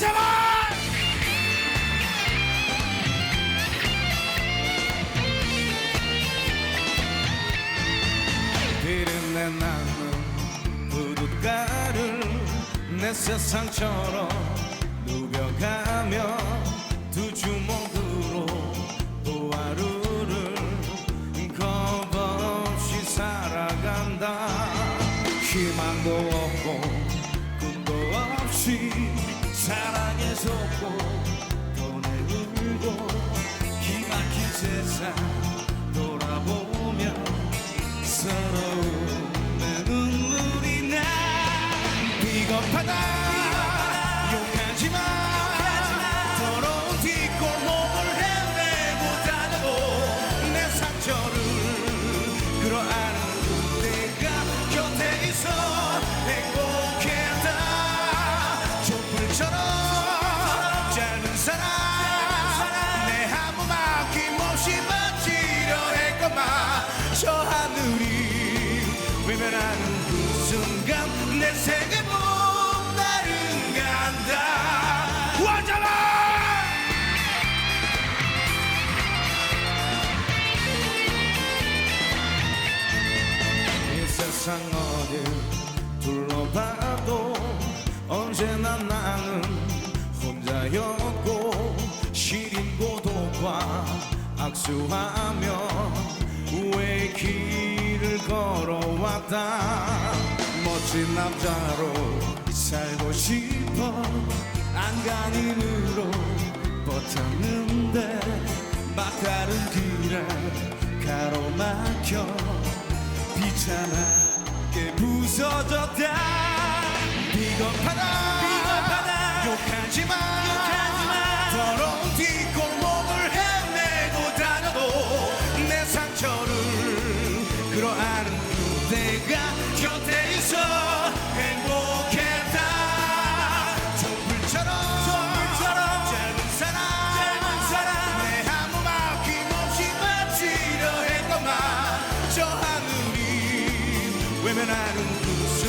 와자마 비린내 나는 부둣가를 내 세상처럼 누벼가며 두 주먹으로 또 하루를 겁없이 살아간다. 희망도 비겁하다. 욕하지마. 더러운 뒷골 목을 헤매고 다녀도 내 상처를 끌어안은 그대가 곁에 있어 행복했다. 촛불처럼 짧은 사랑 내 아무 막힘없이 바치려 했건만 저 하늘이 외면하는 그 순간 내 세계 악수하며 우의 길을 걸어왔다. 멋진 남자로 살고 싶어 안간힘으로 버텼는데 막다른 길에 가로막혀 비참하게 부서졌다. 비겁하다, 욕하지마 can